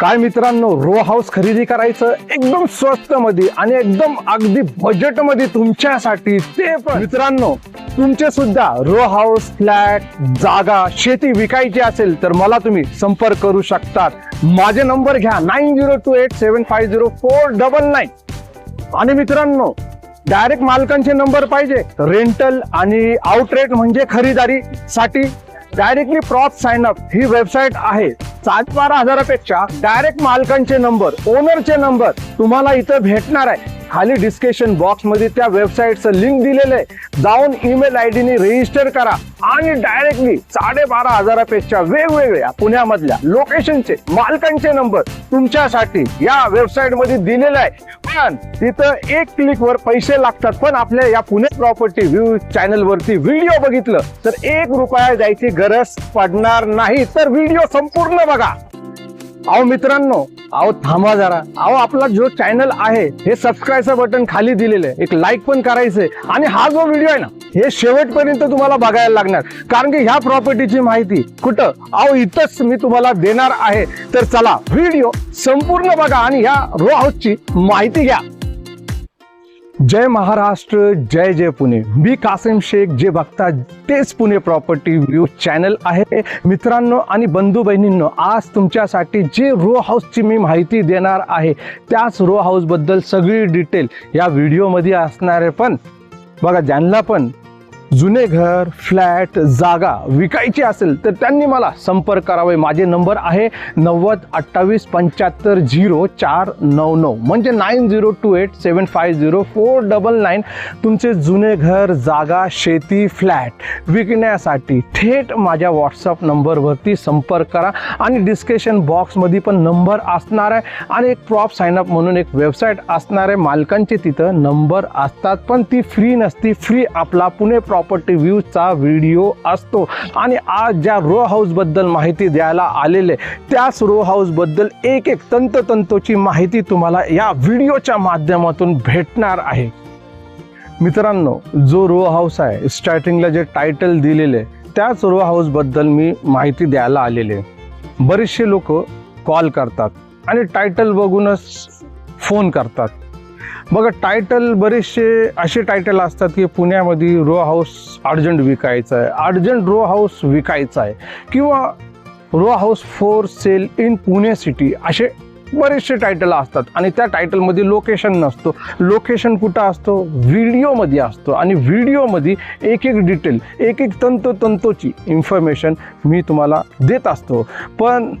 काय मित्रांनो row house खरेदी करायचं एकदम स्वस्त मध्ये आणि एकदम अगदी बजेटमध्ये तुमच्यासाठी ते पण. मित्रांनो तुमचे सुद्धा रो हाऊस फ्लॅट जागा शेती विकायची असेल तर मला तुम्ही संपर्क करू शकतात. माझे नंबर घ्या nine zero two eight seven five zero four double nine आणि मित्रांनो डायरेक्ट मालकांचे नंबर पाहिजे. रेंटल आणि आउटरेट म्हणजे खरेदारी साठी डायरेक्टली प्रॉप साइन अप ही वेबसाईट आहे. सात बारा हजारापेक्षा डायरेक्ट मालकांचे नंबर ओनरचे नंबर तुम्हाला इथं भेटणार आहे. खाली डिस्क्रिप्शन बॉक्समध्ये त्या वेबसाईटचं लिंक दिलेलं आहे. जाऊन ईमेल आय डीने रजिस्टर करा. आणि डायरेक्टली साडेबारा हजारापेक्षा वेगवेगळ्या पुण्यामधल्या लोकेशनचे मालकांचे नंबर तुमच्यासाठी या वेबसाईटमध्ये आहे. पण तिथं एक क्लिक वर पैसे लागतात. पण आपल्या या पुणे प्रॉपर्टी व्ह्यू चॅनल वरती व्हिडिओ बघितलं तर एक रुपया द्यायची गरज पडणार नाही. तर व्हिडिओ संपूर्ण बघा. अहो मित्रांनो अहो थांबा जरा. अहो आपला जो चॅनल आहे हे सबस्क्राईबचं बटन खाली दिलेलं आहे. एक लाईक पण करायचंय. आणि हा जो व्हिडिओ आहे ना हे शेवटपर्यंत तुम्हाला बघायला लागणार. कारण की ह्या प्रॉपर्टीची माहिती कुठं? अहो इथंच मी तुम्हाला देणार आहे. तर चला व्हिडिओ संपूर्ण बघा आणि ह्या रो हाऊसची माहिती घ्या. जय महाराष्ट्र जय जय पुणे. मी कासिम शेख जे बघता तेच पुणे प्रॉपर्टी व्ह्यू चॅनल आहे. मित्रांनो आणि बंधू बहिणींनो आज तुमच्यासाठी जे रो हाऊसची मी माहिती देणार आहे त्याच रो हाऊसबद्दल सगळी डिटेल या व्हिडिओमध्ये असणार आहे. पण बघा ज्यांना पण जुने घर फ्लॅट जागा विकायची असेल तर त्यांनी मला संपर्क करावे. माझे नंबर आहे नव्वद अठ्ठावीस पंच्याहत्तर झिरो चार नऊ नऊ. म्हणजे nine zero two eight seven five zero four double nine तुमचे जुने घर जागा शेती फ्लॅट विकण्यासाठी थेट माझ्या व्हॉट्सअप नंबरवरती संपर्क करा. आणि डिस्क्रिप्शन बॉक्समध्ये पण नंबर असणार आहे. आणि एक प्रॉप साईनअप म्हणून एक वेबसाईट असणार आहे. मालकांचे तिथं नंबर असतात. पण ती फ्री नसती. फ्री आपला पुणे प्रॉपर्टी व्ह्यूचा व्हिडिओ असतो. आणि आज ज्या रो हाऊसबद्दल माहिती द्यायला आलेले त्याच रो हाऊसबद्दल एक एक तंतोतंतोची माहिती तुम्हाला या व्हिडिओच्या माध्यमातून भेटणार आहे. मित्रांनो जो रो हाऊस आहे स्टार्टिंगला जे टायटल दिलेले त्याच रो हाऊसबद्दल मी माहिती द्यायला आलेले. बरेचसे लोक कॉल करतात आणि टायटल बघूनच फोन करतात. बघा टायटल बरेचसे असे टायटल असतात की पुण्यामध्ये रो हाऊस अर्जंट विकायचं आहे. अर्जंट रो हाऊस विकायचं आहे. किंवा row house for sale in Pune city असे बरेचसे टायटल असतात. आणि त्या टायटलमध्ये लोकेशन नसतो. लोकेशन कुठं असतो? व्हिडिओमध्ये असतो. आणि व्हिडिओमध्ये एक एक डिटेल एक एक तंतोतंतोची इन्फॉर्मेशन मी तुम्हाला देत असतो. पण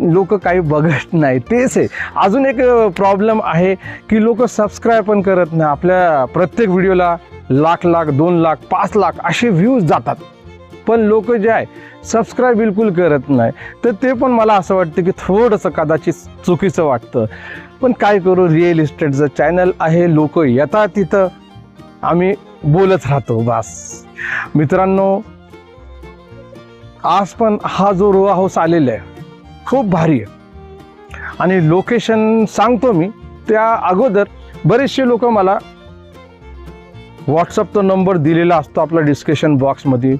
लोक काही बघत नाही. तेच आहे. अजून एक प्रॉब्लेम आहे की लोक सबस्क्राईब पण करत नाही. आपल्या प्रत्येक व्हिडिओला लाख लाख दोन लाख पाच लाख असे व्ह्यूज जातात. पण लोक जे आहे सबस्क्राईब बिलकुल करत नाही. तर ते पण मला असं वाटतं की थोडंसं कदाचित चुकीचं वाटतं. पण काय करू रिअल इस्टेटचं चॅनल आहे लोक येतात तिथं आम्ही बोलत राहतो बास. मित्रांनो आज पण हा जो रो हाऊस आलेला आहे खूप भारी आहे. आणि लोकेशन सांगतो मी त्या अगोदर बरेचसे लोक मला व्हॉट्सअपचा नंबर दिलेला असतो आपला डिस्कशन बॉक्समध्ये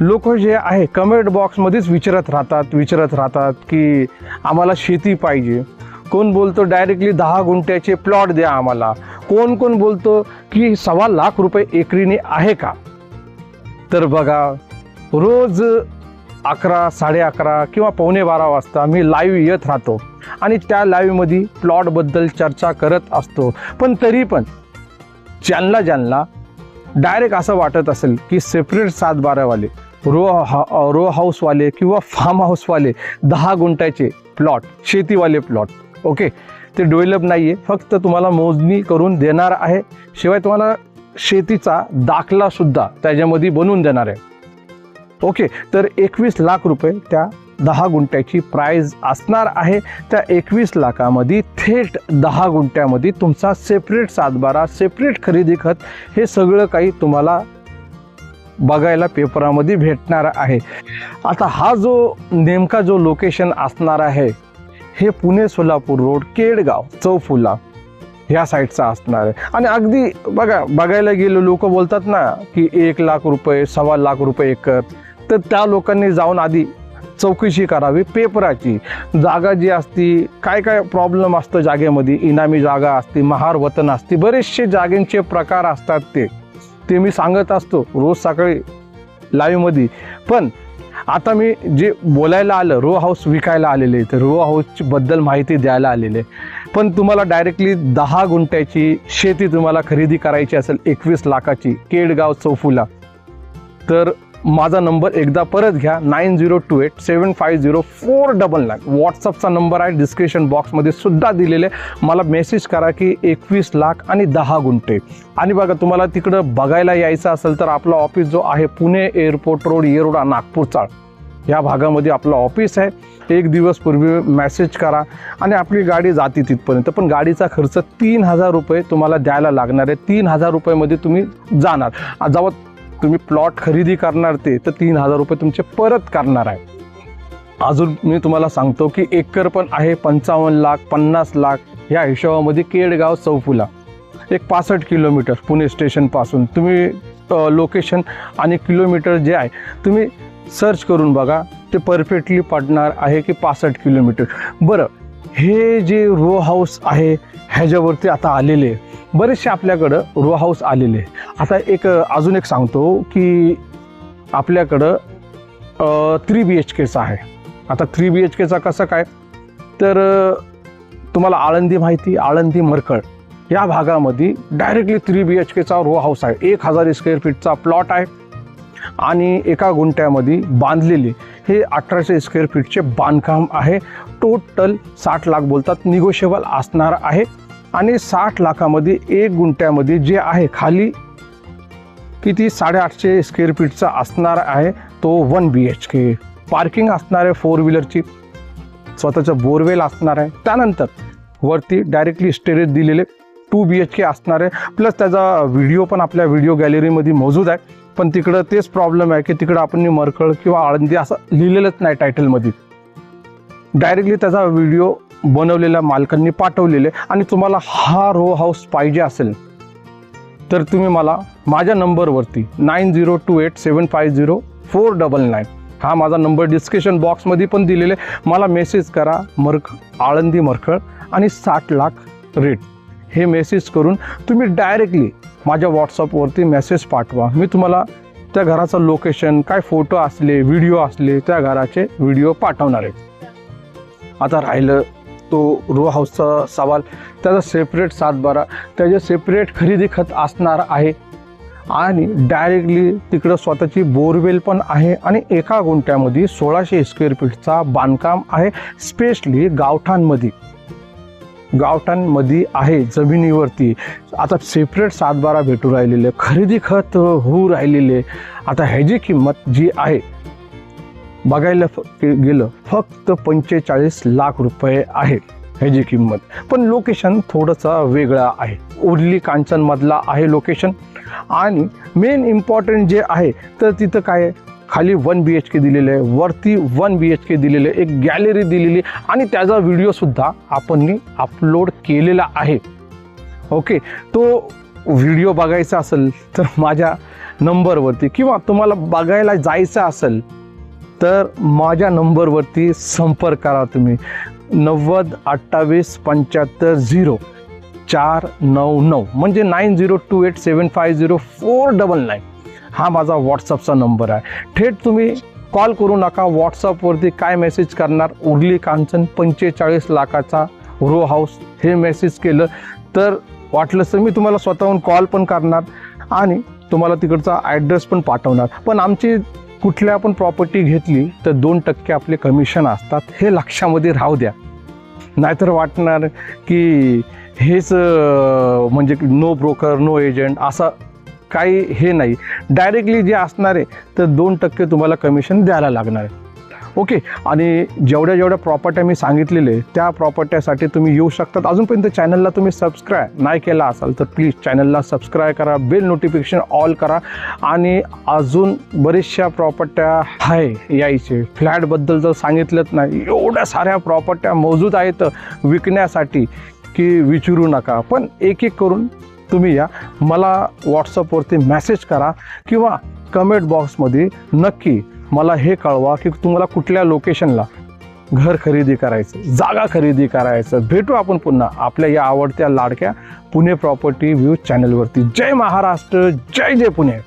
लोक जे आहे कमेंट बॉक्समध्येच विचारत राहतात विचारत राहतात की आम्हाला शेती पाहिजे. कोण बोलतो डायरेक्टली दहा गुंठ्याचे प्लॉट द्या आम्हाला. कोण कोण बोलतो की सव्वा लाख रुपये एकरीने आहे का? तर बघा रोज अकरा साडे अकरा किंवा पावणे बारा वाजता मी लाईव्ह येत राहतो. आणि त्या लाईव्हमध्ये प्लॉटबद्दल चर्चा करत असतो. पण तरी पण ज्यांना ज्यांना डायरेक्ट असं वाटत असेल की सेपरेट सात बारावाले रो हा रो हाऊसवाले किंवा फार्म हाऊसवाले दहा गुंठ्याचे प्लॉट शेतीवाले प्लॉट ओके ते डेव्हलप नाही आहे फक्त तुम्हाला मोजणी करून देणार आहे. शिवाय तुम्हाला शेतीचा दाखलासुद्धा त्याच्यामध्ये बनवून देणार आहे. ओके तर एकवीस लाख रुपये त्या दहा गुंठ्याची प्राईज असणार आहे. त्या एकवीस लाखामध्ये थेट दहा गुंठ्यामध्ये तुमचा सेपरेट सातबारा सेपरेट खरेदी खत हे सगळं काही तुम्हाला बघायला पेपरामध्ये भेटणार आहे. आता हा जो नेमका जो लोकेशन असणार आहे हे पुणे सोलापूर रोड केडगाव चौफुला ह्या साईडचा असणार आहे. आणि अगदी बघा बघायला गेलो लोक बोलतात ना की एक लाख रुपये सव्वा लाख रुपये एकर. तर त्या लोकांनी जाऊन आधी चौकशी करावी पेपराची जागा जी असती काय काय प्रॉब्लेम असतं जागेमध्ये? इनामी जागा असते महार वतन असते बरेचसे जागेंचे प्रकार असतात ते. ते मी सांगत असतो रोज सकाळी लाईव्हमध्ये पण आता मी जे बोलायला आलं रो हाऊस विकायला आलेले तर रो हाऊसबद्दल माहिती द्यायला आलेले पण तुम्हाला डायरेक्टली दहा गुंठ्याची शेती तुम्हाला खरेदी करायची असेल एकवीस लाखाची केडगाव चौफुला. तर माझा नंबर एकदा परत घ्या nine zero two eight seven five zero four double nine. व्हॉट्सअपचा number आहे डिस्क्रिप्शन बॉक्समध्ये सुद्धा दिलेले. मला मेसेज करा की एकवीस लाख आणि दहा गुंठे. आणि बघा तुम्हाला तिकडं बघायला यायचं असेल तर आपला ऑफिस जो आहे पुणे एअरपोर्ट रोड येरोडा नागपूरचा या भागामध्ये आपलं ऑफिस आहे. एक दिवस पूर्वी मॅसेज करा. आणि आपली गाडी जाते तिथपर्यंत. पण गाडीचा खर्च तीन हजार रुपये तुम्हाला द्यायला लागणार आहे. तीन हजार रुपयामध्ये तुम्ही जाणार. आ, जेव्हा तुम्ही प्लॉट खरेदी करणार ते तर तीन हजार रुपये तुमचे परत करणार आहे. अजून मी तुम्हाला सांगतो की एकर पण आहे पंचावन्न लाख पन्नास लाख ह्या हिशोबामध्ये केडगाव चौफुला. एक पासष्ट किलोमीटर पुणे स्टेशनपासून तुम्ही लोकेशन आणि किलोमीटर जे आहे तुम्ही सर्च करून बघा ते परफेक्टली पडणार आहे की पासष्ट किलोमीटर. बरं हे जे रो हाऊस आहे ह्याच्यावरती आता आलेले बरेचसे आपल्याकडं रो हाऊस आलेले आता एक अजून एक सांगतो की आपल्याकडं थ्री बी एच केचा आहे. आता थ्री बी एच केचा कसं काय? तर तुम्हाला आळंदी माहिती आळंदी मरकळ. या भागामध्ये डायरेक्टली थ्री बी एच केचा रो हाऊस आहे. एक हजार स्क्वेअर फीटचा प्लॉट आहे. आणि एका गुंट्यामध्ये बांधलेली हे अठराशे स्क्वेअर फीटचे बांधकाम आहे. टोटल साठ लाख बोलतात निगोशिएबल असणार आहे. आणि साठ लाखामध्ये एक गुंठ्यामध्ये जे आहे खाली किती साडेआठशे स्क्वेअर फीटचा असणार आहे तो one B H K parking असणार आहे फोर व्हीलरची स्वतःचं बोरवेल असणार आहे. त्यानंतर वरती डायरेक्टली स्टेरेज दिलेले टू बी एच के असणार आहे. प्लस त्याचा व्हिडिओ पण आपल्या व्हिडिओ गॅलरीमध्ये मौजूद आहे. पण तिकडं तेच प्रॉब्लेम आहे की तिकडं आपण मरकळ किंवा आळंदी असं लिहिलेलंच नाही टायटलमध्ये डायरेक्टली त्याचा व्हिडिओ बनवलेल्या मालकांनी पाठवलेले आणि तुम्हाला हा रो हाऊस पाहिजे असेल तर तुम्ही मला माझ्या नंबरवरती nine zero two eight seven five zero four double nine हा माझा नंबर डिस्क्रिप्शन बॉक्समध्ये पण दिलेले मला मेसेज करा मरक आळंदी मरखळ आणि साठ लाख रेट हे मेसेज करून तुम्ही डायरेक्टली माझ्या व्हॉट्सअपवरती मेसेज पाठवा. मी तुम्हाला त्या घराचं लोकेशन काय फोटो असले व्हिडिओ असले त्या घराचे व्हिडिओ पाठवणार आहे. आता राहिलं तो रो हाऊसचा सवाल. त्याचा सेपरेट सातबारा त्याचे सेपरेट खरेदी खत असणार आहे. आणि डायरेक्टली तिकडं स्वतःची बोरवेल पण आहे आणि एका गुंठ्यामध्ये सोळाशे स्क्वेअर फीटचा बांधकाम आहे स्पेशली गावठांमध्ये गावठांमध्ये आहे जमिनीवरती. आता सेपरेट सातबारा भेटू राहिलेले खरेदी खत होऊ राहिलेले. आता ह्याची किंमत जी आहे बघायला फ- गेलं फक्त पंचेचाळीस लाख रुपये आहे ह्याची किंमत. पण लोकेशन थोडंसं वेगळं आहे. उर्ली कांचनमधला आहे लोकेशन आणि मेन इम्पॉर्टंट जे आहे तर तिथं काय खाली वन बी एच के दिलेलं आहे. वरती वन बी एच के दिलेलं आहे. एक गॅलरी दिलेली आणि त्याचा व्हिडिओसुद्धा आपण अपलोड केलेला आहे. ओके तो व्हिडिओ बघायचा असेल तर माझ्या नंबरवरती किंवा तुम्हाला बघायला जायचं असेल तर माझ्या नंबरवरती संपर्क करा तुम्ही. नव्वद अठ्ठावीस पंच्याहत्तर झिरो चार नऊ नऊ. म्हणजे nine zero two eight seven five zero four double nine. हा माझा व्हॉट्सअपचा नंबर आहे. थेट तुम्ही कॉल करू नका. व्हॉट्सअपवरती काय मेसेज करणार? उर्ली कांचन पंचेचाळीस लाखाचा रो हाऊस हे मेसेज केलं. तर वाटलंच तर मी तुम्हाला स्वतःहून कॉल पण करणार आणि तुम्हाला तिकडचा ॲड्रेस पण पाठवणार. पण आमची कुठल्या पण प्रॉपर्टी घेतली तर दोन टक्के आपले कमिशन असतात. हे लक्षामध्ये राहू द्या. नाहीतर वाटणार की हेच म्हणजे नो ब्रोकर नो एजंट असा काही हे नाही. डायरेक्टली जे असणार आहे तर दोन टक्के तुम्हाला कमिशन द्यायला लागणार आहे. ओके आणि जेवढ्या जेवढ्या प्रॉपर्ट्या मी सांगितलेले त्या प्रॉपर्ट्यासाठी तुम्ही येऊ शकतात. अजूनपर्यंत चॅनलला तुम्ही सबस्क्राईब नाही केला असाल तर प्लीज चॅनलला सबस्क्राईब करा बेल नोटिफिकेशन ऑल करा. आणि अजून बऱ्याचशा प्रॉपर्ट्या आहे यायचे. फ्लॅटबद्दल जर सांगितलंच नाही. एवढ्या साऱ्या प्रॉपर्ट्या मौजूद आहेत विकण्यासाठी की विचारू नका. पण एक एक करून तुम्ही या. मला व्हॉट्सअपवरती मॅसेज करा किंवा कमेंट बॉक्समध्ये नक्की मला हे कळवा की तुम्हाला कुठल्या लोकेशनला घर खरेदी करायचं जागा खरेदी करायचं. भेटू आपण पुन्हा आपल्या या आवडत्या लाडक्या पुणे प्रॉपर्टी व्ह्यू चॅनलवरती जय महाराष्ट्र जय जय पुणे.